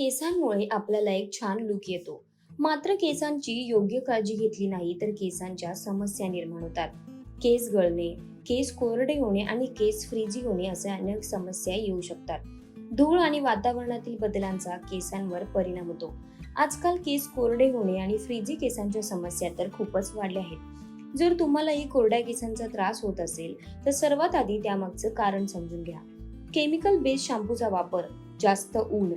केसांमुळे आपल्याला एक छान लुक येतो. मात्र केसांची योग्य काळजी घेतली नाही तर केसांच्या समस्या निर्माण होतात. केस गळणे केस कोरडे होणे आणि केस फ्रीजी होणे अशा अनेक समस्या येऊ शकतात. धूळ आणि वातावरणातील बदलांचा केसांवर परिणाम होतो. आजकाल केस कोरडे होणे आणि फ्रीजी केसांच्या समस्या तर खूपच वाढल्या आहेत. जर तुम्हालाही कोरड्या केसांचा त्रास होत असेल तर सर्वात आधी त्यामागचं कारण समजून घ्या. केमिकल बेस्ड शॅम्पूचा वापर जास्त ऊन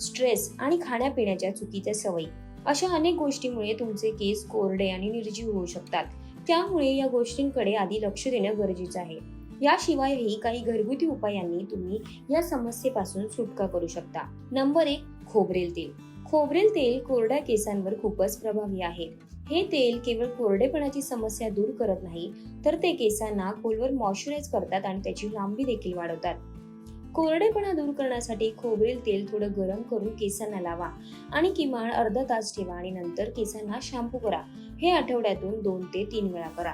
स्ट्रेस आणि खाण्यापिण्याच्या चुकीच्या सवयी. अशा अनेक गोष्टीमुळे तुमचे केस कोरडे आणि निर्जीव होऊ शकतात. त्यामुळे या गोष्टींकडे आधी लक्ष देणं गरजेचं आहे. याशिवायही काही घरगुती उपायांनी तुम्ही या समस्येपासून सुटका करू शकता. नंबर एक खोबरेल तेल. खोबरेल तेल कोरड्या केसांवर खूपच प्रभावी आहे. हे तेल केवळ कोरडेपणाची समस्या दूर करत नाही तर ते केसांना खोलवर मॉइश्चराईज करतात आणि त्याची लांबी देखील वाढवतात. कोरडेपणा दूर करण्यासाठी खोबरेल तेल थोडं गरम करून केसांना लावा आणि किमान अर्धा तास ठेवा आणि नंतर केसांना शॅम्पू करा. हे आठवड्यातून दोन ते तीन वेळा करा.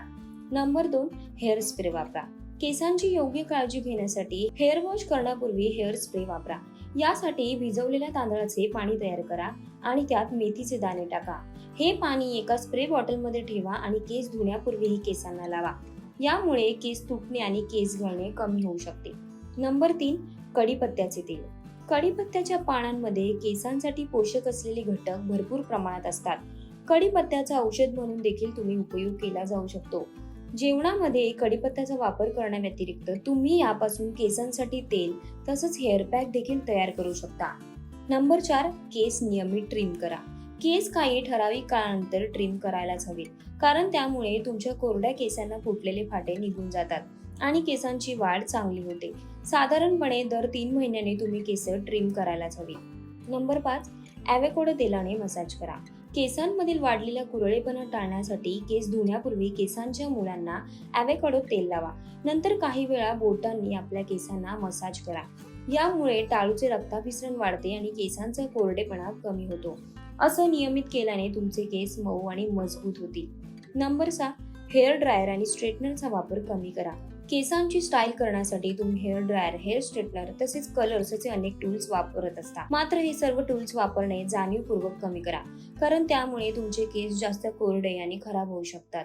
नंबर दोन हेअर स्प्रे वापरा. केसांची योग्य काळजी घेण्यासाठी हेअर वॉश करण्यापूर्वी हेअर स्प्रे वापरा. यासाठी भिजवलेल्या तांदळाचे पाणी तयार करा आणि त्यात मेथीचे दाणे टाका. हे पाणी एका स्प्रे बॉटलमध्ये ठेवा आणि केस धुण्यापूर्वीही केसांना लावा. यामुळे केस तुटणे आणि केस गळणे कमी होऊ शकते. नंबर तीन कढीपत्त्याचे तेल. कढीपत्त्याच्या पानांमध्ये केसांसाठी पोषक असलेले घटक भरपूर प्रमाणात असतात. कढीपत्त्याचा औषध म्हणून देखील तुम्ही उपयोग केला जाऊ शकतो. जेवणामध्ये कढीपत्त्याचा वापर करण्याव्यतिरिक्त तुम्ही यापासून केसांसाठी तेल तसंच हेअर पॅक देखील तयार करू शकता. नंबर चार केस नियमित ट्रिम करा. केस काही ठराविक काळानंतर ट्रिम करायलाच हवेत कारण त्यामुळे तुमच्या कोरड्या केसांना फुटलेले फाटे निघून जातात. आणि केसांची वाढ चांगली होते. साधारणपणे दर तीन महिन्याने तुम्ही केस ट्रिम करायलाच हवी. नंबर पाच ॲवेकोडो तेलाने मसाज करा. केसांमधील वाढलेला कुरळेपणा टाळण्यासाठी केस धुण्यापूर्वी केसांच्या मुलांना ॲवेकडो तेल लावा. नंतर काही वेळा बोटांनी आपल्या केसांना मसाज करा. यामुळे टाळूचे रक्ताभिसरण वाढते आणि केसांचा कोरडेपणा कमी होतो. असं नियमित केल्याने तुमचे केस मऊ आणि मजबूत होतील. नंबर सहा हेअर ड्रायर आणि स्ट्रेटनरचा वापर कमी करा. केसांची स्टाईल करण्यासाठी तुम्ही हेअर ड्रायर हेअर स्ट्रेटनर तसेच कलर्स असे अनेक टूल्स वापरत असता. मात्र हे सर्व टूल्स वापरणे जाणीवपूर्वक कमी करा कारण त्यामुळे तुमचे केस जास्त कोरडे आणि खराब होऊ शकतात.